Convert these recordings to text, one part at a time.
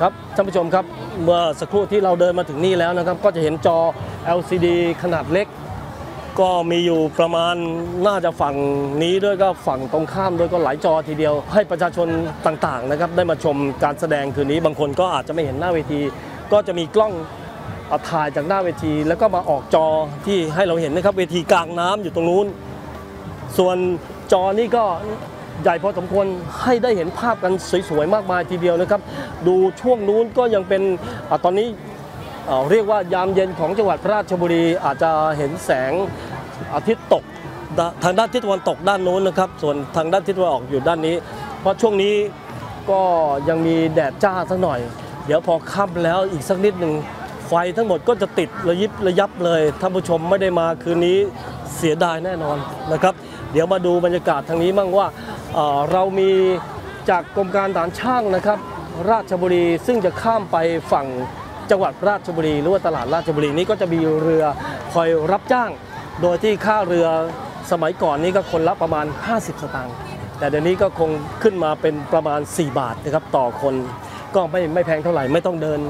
ครับท่านผู้ชมครับเมื่อสักครู่ที่เราเดินมาถึงนี่แล้วนะครับ ก็จะเห็นจอ LCD ขนาดเล็ก ก็มีอยู่ประมาณน่าจะฝั่งนี้ด้วยก็ฝั่งตรงข้ามด้วยก็หลายจอทีเดียว ให้ประชาชนต่างๆนะครับได้มาชมการแสดงคืนนี้ บางคนก็อาจจะไม่เห็นหน้าเวที ก็จะมีกล้องเอาถ่ายจากหน้าเวที แล้วก็มาออกจอที่ให้เราเห็นนะครับเวทีกลางน้ำอยู่ตรงนู้น ส่วนจอนี่ก็ ใหญ่พอสมควรให้ได้เห็นภาพกันสวยๆมากมายทีเดียวนะครับ ดูช่วงนู้นก็ยังเป็นอตอนนี้เเรียกว่ายามเย็นของจังหวัดราชบุรีอาจจะเห็นแสงอาทิตย์ตกทางด้านทิศตะวันตกด้านนู้นนะครับ ส่วนทางด้านทิศตะวันออกอยู่ด้านนี้ เพราะช่วงนี้ก็ยังมีแดดจ้าสักหน่อย เดี๋ยวพอค่ำแล้วอีกสักนิดหนึ่งไฟทั้งหมดก็จะติดระยิบระยับเลยท่านผู้ชมไม่ได้มาคืนนี้เสียดายแน่นอนนะครับ เดี๋ยวมาดูบรรยากาศทางนี้มั่งว่า เรามีจากกรมการฐานช่างนะครับ ราชบุรีซึ่งจะข้ามไปฝั่งจังหวัดราชบุรีหรือว่าตลาดราชบุรีนี้ก็จะมีเรือคอยรับจ้าง โดยที่ค่าเรือสมัยก่อนนี้ก็คนละประมาณ 50 สตางค์แต่เดี๋ยวนี้ก็คงขึ้นมาเป็นประมาณ 4 บาทนะครับต่อคนก็ไม่ไม่แพงเท่าไหร่ไม่ต้องเดิน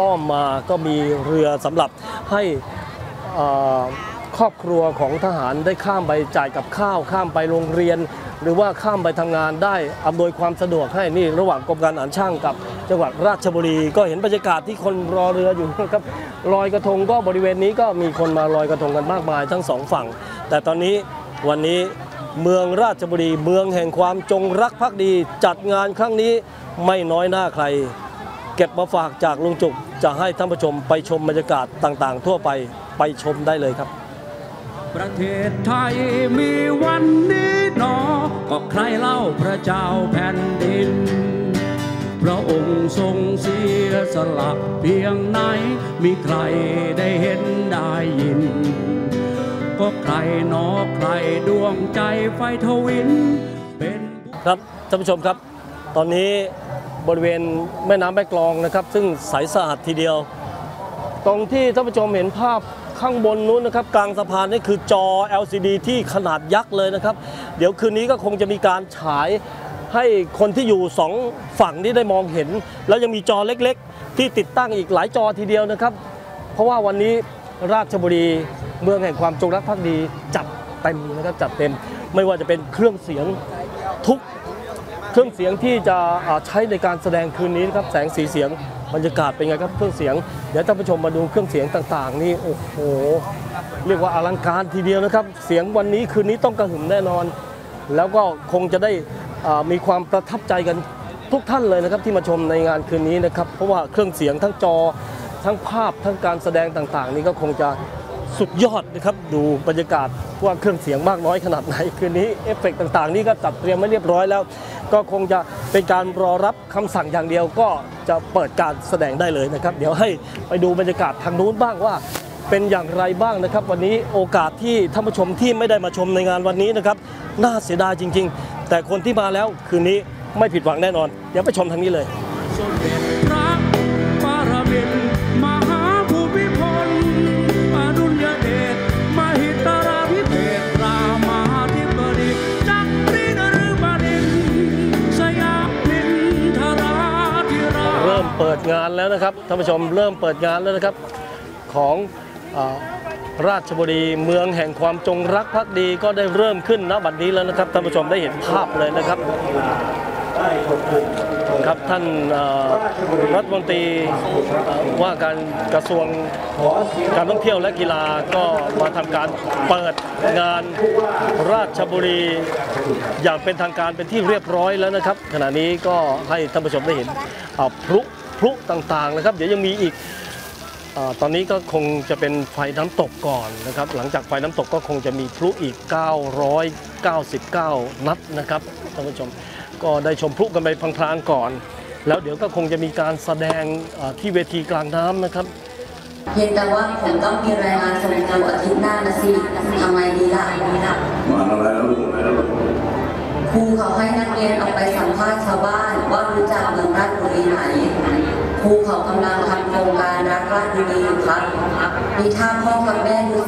อ้อมมาก็มีเรือสำหรับให้อ่อ ครอบครัวของทหารได้ข้ามไปจ่ายกับข้าว ข้ามไปโรงเรียน หรือว่าข้ามไปทำงานได้อำนวยความสะดวกให้นี่ระหว่างกรมการอ่านช่างกับจังหวัดราชบุรี ก็เห็นบรรยากาศที่คนรอเรืออยู่นะครับลอยกระทงก็บริเวณนี้ก็มีคนมาลอยกระทงกันมากมายทั้งสองฝั่ง แต่ตอนนี้วันนี้เมืองราชบุรีเมืองแห่งความจงรักภักดี จัดงานครั้งนี้ไม่น้อยหน้าใคร เก็บมาฝากจากลุงจุกจะให้ท่านผู้ชมไปชมบรรยากาศต่างๆ ทั่วไปไปชมได้เลยครับ ประเทศไทยมีวันนี้หนอ ก็ใครเล่าพระเจ้าแผ่นดิน พระองค์ทรงเสียสละเพียงไหน มีใครได้เห็นได้ยิน ก็ใครหนอใครดวงใจไฟทวิน เป็นครับท่านผู้ชมครับ ตอนนี้บริเวณแม่น้ำแม่กลองนะครับ ซึ่งใสสะอาดทีเดียว ตรงที่ท่านผู้ชมเห็นภาพ ข้างบนนู้นนะครับกลางสะพานนี่คือจอ LCD ที่ขนาดยักษ์เลยนะครับ เดี๋ยวคืนนี้ก็คงจะมีการฉายให้คนที่อยู่สองฝั่งนี้ได้มองเห็น แล้วยังมีจอเล็กๆ ที่ติดตั้งอีกหลายจอทีเดียวนะครับ เพราะว่าวันนี้ราชบุรีเมืองแห่งความจงรักภักดีจัดเต็มนะครับจัดเต็มไม่ว่าจะเป็นเครื่องเสียงทุกเครื่องเสียงที่จะใช้ในการแสดงคืนนี้นะครับแสงสีเสียงบรรยากาศเป็นไงครับเครื่องเสียง ดี๋ยวท่านผู้ชมมาดูเครื่องเสียงต่างๆ นี่โอ้โห เรียกว่าอลังการทีเดียวนะครับ เสียงวันนี้คืนนี้ต้องกระหึ่มแน่นอน แล้วก็คงจะได้มีความประทับใจกันทุกท่านเลยนะครับที่มาชมในงานคืนนี้นะครับ เพราะว่าเครื่องเสียงทั้งจอทั้งภาพทั้งการแสดงต่างๆ นี่ก็คงจะ สุดยอดนะครับดูบรรยากาศว่าเครื่องเสียงมากน้อยขนาดไหน คืนนี้เอฟเฟกต์ต่างๆ นี่ก็จัดเตรียมไว้เรียบร้อยแล้ว ก็คงจะเป็นการรอรับคำสั่งอย่างเดียวก็จะเปิดการแสดงได้เลยนะครับ เดี๋ยวให้ไปดูบรรยากาศทางนู้นบ้างว่าเป็นอย่างไรบ้างนะครับ วันนี้โอกาสที่ท่านผู้ชมที่ไม่ได้มาชมในงานวันนี้นะครับน่าเสียดายจริง ๆ แต่คนที่มาแล้วคืนนี้ไม่ผิดหวังแน่นอน เดี๋ยวไปชมทางนี้เลย งานแล้วนะครับท่านผู้ชมเริ่มเปิดงานแล้วนะครับของอราชบุรีเมืองแห่งความจงรักภักดีก็ได้เริ่มขึ้นณบัดนี้แล้วนะครับท่านผู้ชมได้เห็นภาพเลยนะครับครับท่านรัฐมนตรีว่าการกระทรวงการท่องเที่ยวและกีฬาก็มาทำการเปิดงานราชบุรีอย่างเป็นทางการเป็นที่เรียบร้อยแล้วนะครับ ขณะนี้ก็ให้ท่านผู้ชมได้เห็นพลุ พลุต่างๆนะครับ เดี๋ยวยังมีอีกอาตอนนี้ก็คงจะเป็นไฟน้ำตกก่อนนะครับ หลังจากไฟน้ำตกก็คงจะมีพลุอีก 999 นัดนะครับท่านผู้ชมก็ได้ชมพลุกันไปพลางๆก่อน แล้วเดี๋ยวก็คงจะมีการแสดงอ่าที่เวทีกลางน้ำนะครับเพียงแต่ว่าผมต้องมีรายงานส่งครูอาทิตย์หน้านะสิทำไงดีล่ะมาแล้วลูกมาแล้วลูกครูเขาให้นักเรียนออกไปสัมภาษณ์ชาวบ้านว่ารู้จักเมืองราชบุรีไหม ภูเขากำลังทำโครงการรักราชบุรีครับมีท่าพ่อกับแม่รู้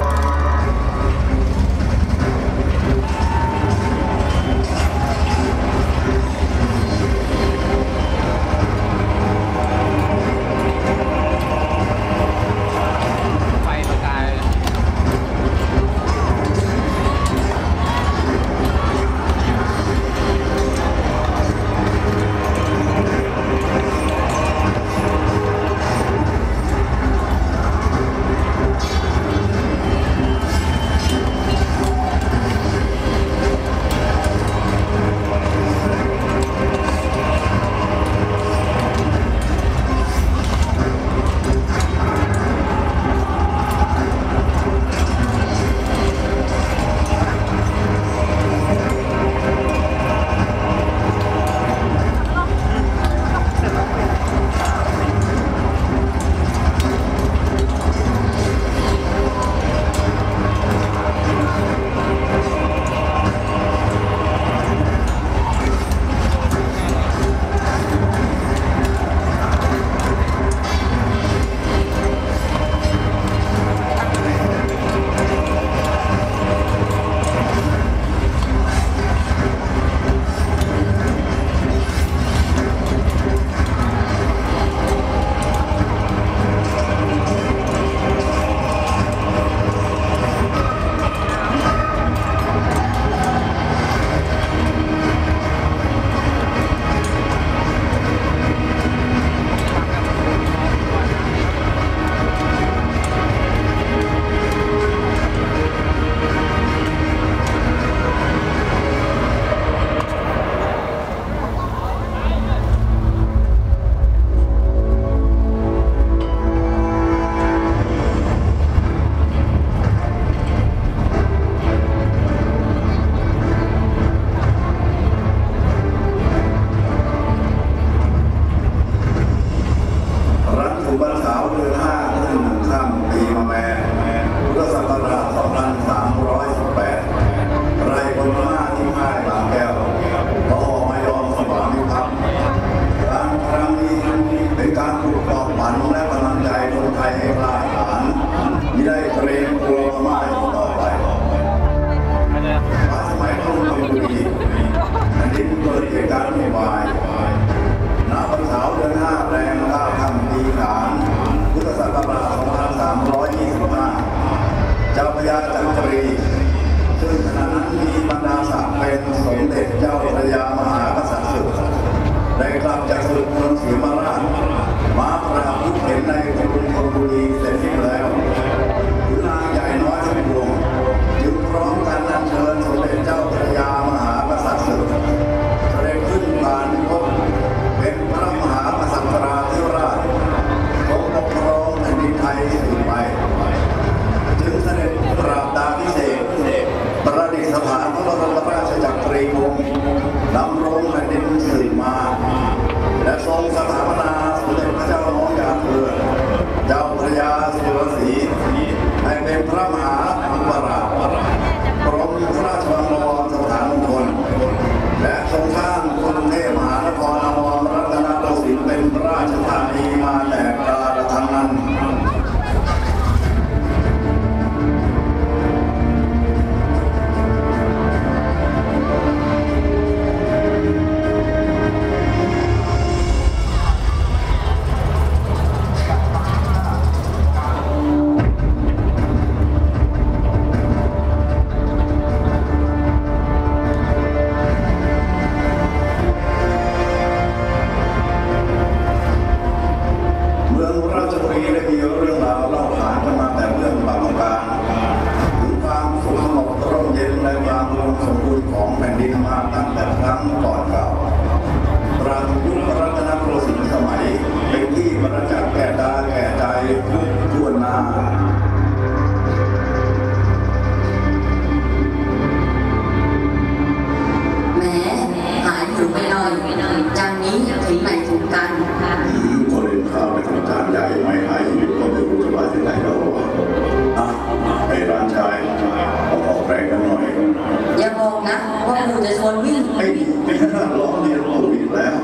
นาดร้องเรียนตัวอีกแล้ว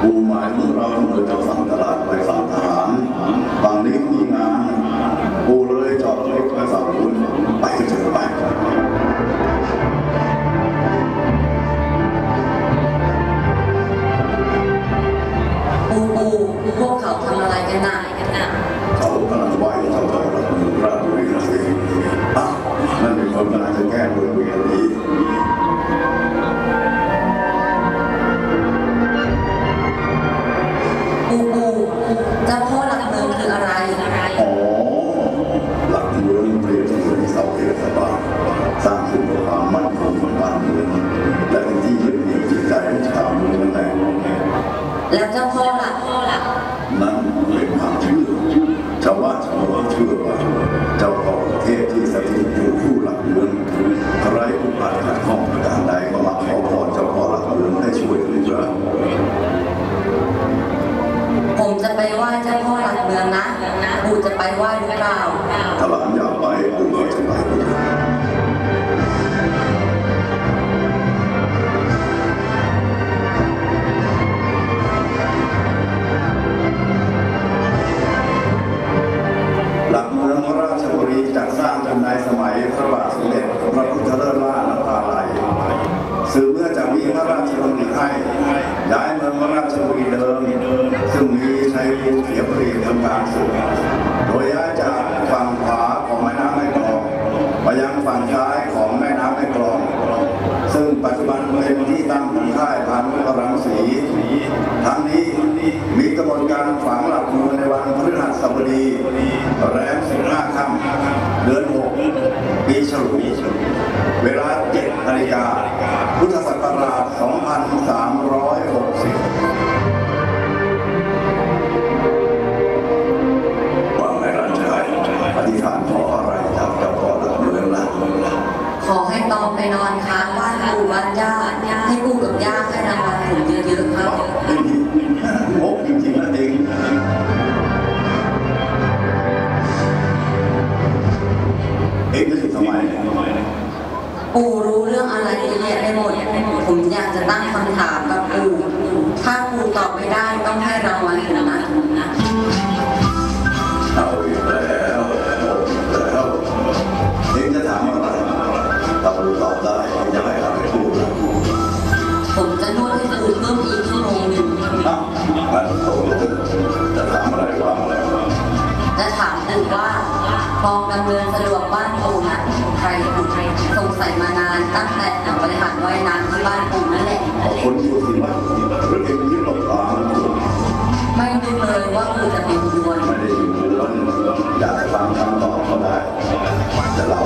กูหมายมึงเราเมื่อจะสั่งตลาดไปสั่ง มัยพระบาทสมเด็จพระพุทธเลิศล่านภาลัยสืบเมื่อจากมีพระราชดำริให้ย้ายเมืองราชบุรีเดิมซึ่งมีชัยภูมิเขียวปรีทำการสุดโดยย้ายจากฝั่งขวาของแม่น้ำแม่กลองไปยังฝั่งซ้ายของแม่น้ำแม่กลอง ซึ่งปัจจุบันเป็นที่ตั้งของค่ายพานุพรังสีทั้งนี้มีกำหนการฝังหลักเมืองในวันพฤหัสบดีแรม15ค่ำเดือน 6 ปีฉลู เวลา7นาฬิกา พุทธศักราช 2360ว่าไงร้านชายอธิษฐานขออะไรจากเจ้าพ่อหลักเมืองล่ะขอให้ตองไปนอนค้างบ้านปู่บ้านย่าให้ปู่กับย่าให้นางวัลผมเยอ ปู่รู้เรื่องอะไรเยอะแยะไปหมด ผมอยากจะตั้งคำถามกับปู่ ถ้าปู่ตอบไม่ได้ต้องให้รางวัลผมนะเอาอีกแล้วเอาอีกแล้วเอ็งจะถามอะไรถ้าปู่ตอบได้เอ็งจะให้อะไรพูดนะผมจะนวดให้ปู่เพิ่มอีกชั่วโมงหนึ่งอ้าวงั้นโต คลองดำเนินสะดวกบ้านปู่นะใครปู่ใครสงสัยมานานตั้งแต่หนังบริหารว่ายน้ำที่บ้านปู่นั่นแหละเอาคนพูดสิว่าเรือเอ็งคิดว่าตานไม่นึกเลยว่าปู่จะเป็นดวนไม่ได้อยู่ล้วนอยากฟังคำตอบก็ได้จะเล่า